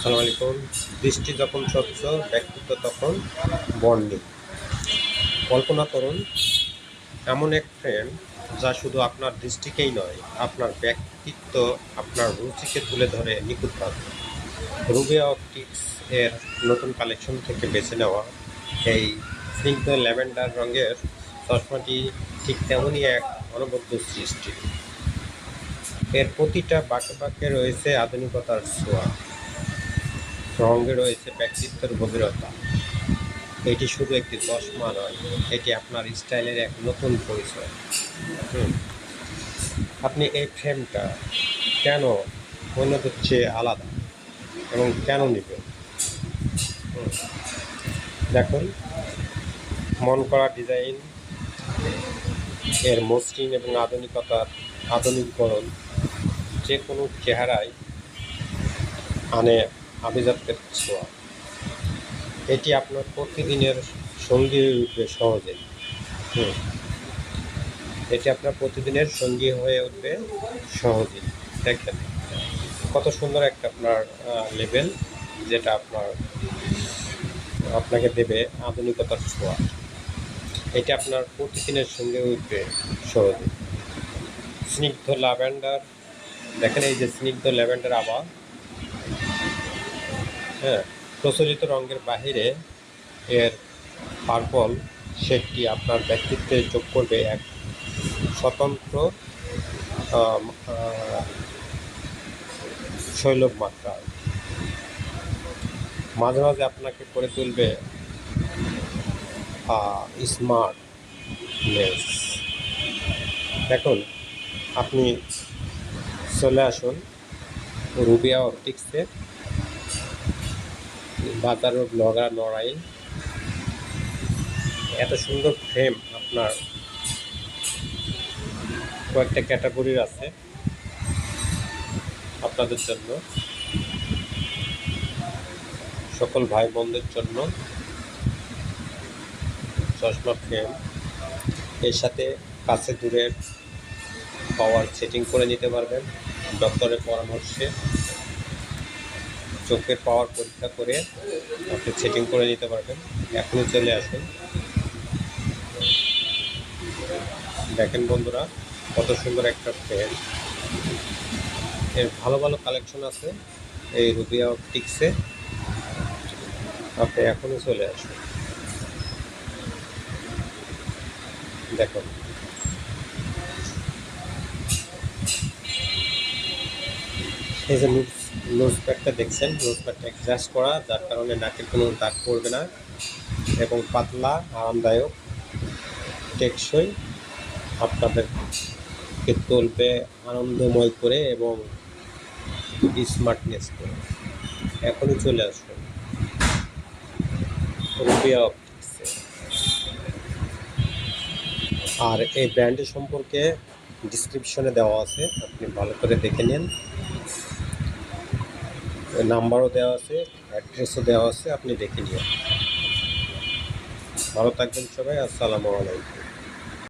আসসালামু আলাইকুম দৃষ্টি যখন স্বচ্ছ, ব্যক্তিত্ব তখন বর্ণিল কল্পনা করুন, এমন এক ফ্রেম যা শুধু আপনার দৃষ্টিকেই নয়, আপনার ব্যক্তিত্ব, আপনার রুচিকে তুলে ধরে নিখুঁতভাবে রুবে অপটিক্স এর নতুন কালেকশন থেকে বেছে নেওয়া এই স্নিগ্ধ ল্যাভেন্ডার রঙের চশমাটি ঠিক তেমনই এক অনবদ্য সৃষ্টি। এর প্রতিটা বাঁকে বাঁকে রয়েছে আধুনিকতার ছোঁয়া। রঙে রয়েছে ব্যক্তিত্বের গভীরতা। এটি শুধু একটি চশমা নয়, এটি আপনার স্টাইলের এক নতুন পরিচয়। আপনি এই ফ্রেমটা কেন অন্যদের চেয়ে আলাদা এবং কেন নেবেন। দেখুন, মন করা ডিজাইন এর মসৃণ এবং আধুনিকতার আধুনিকরণ যে কোনো চেহারায় আনে আভিজাত্যের ছোঁয়া। এটি আপনার প্রতিদিনের সঙ্গী উঠবে সহজে হুম। এটি আপনার প্রতিদিনের সঙ্গী হয়ে উঠবে সহজেই। দেখেন, কত সুন্দর একটা আপনার লেভেল যেটা আপনার, আপনাকে দেবে আধুনিকতার ছোঁয়া। এটা আপনার প্রতিদিনের সঙ্গে উঠবে সহজে স্নিগ্ধ ল্যাভেন্ডার, দেখেন এই যে স্নিগ্ধ ল্যাভেন্ডার আবার। হ্যাঁ প্রচলিত রঙের বাহিরে এর পার্পল শেডটি আপনার ব্যক্তিত্বে যোগ করবে এক স্বতন্ত্র শৈলব মাত্রা। মাঝে মাঝে আপনাকে করে তুলবে স্মার্টনেস দেখুন, আপনি চলে আসুন রুবিয়া অপটিক্সে বাজার রোড নগা নড়াইল এত সুন্দর ফ্রেম আপনার। কয়েকটা ক্যাটাগরির আছে আপনাদের জন্য। সকল ভাই বোনদের জন্য চশমা ফ্রেম এর সাথে কাছে দূরের পাওয়ার সেটিং করে নিতে পারবেন। ডক্টরের পরামর্শে। চোখের পাওয়ার পরীক্ষা করে আপনি সেটিং করে নিতে পারবেন। এখনই চলে আসুন। দেখেন বন্ধুরা, কত সুন্দর একটা ফ্রেম এর ভালো ভালো কালেকশন আছে এই রুবিয়া অপটিক্সে। আপনি এখনই চলে আসুন। দেখুন। এই যে লুজ লুজ প্যাডটা দেখছেন লুজ প্যাডটা অ্যাডজাস্ট করা, যার কারণে নাকের কোনো দাগ পড়বে না এবং পাতলা, আরামদায়ক, টেকসই, আপনাদেরকে তুলবে আনন্দময় করে এবং স্মার্টনেস করে। এখনই চলে আসুন। রুবিয়া অপটিক্সে আর এই ব্র্যান্ডের সম্পর্কে ডিসক্রিপশনে দেওয়া আছে, আপনি ভালো করে দেখে নিন। নাম্বারও দেওয়া আছে অ্যাড্রেসও দেওয়া আছে আপনি দেখে নিন ভালো থাকবেন সবাই আসসালামু আলাইকুম।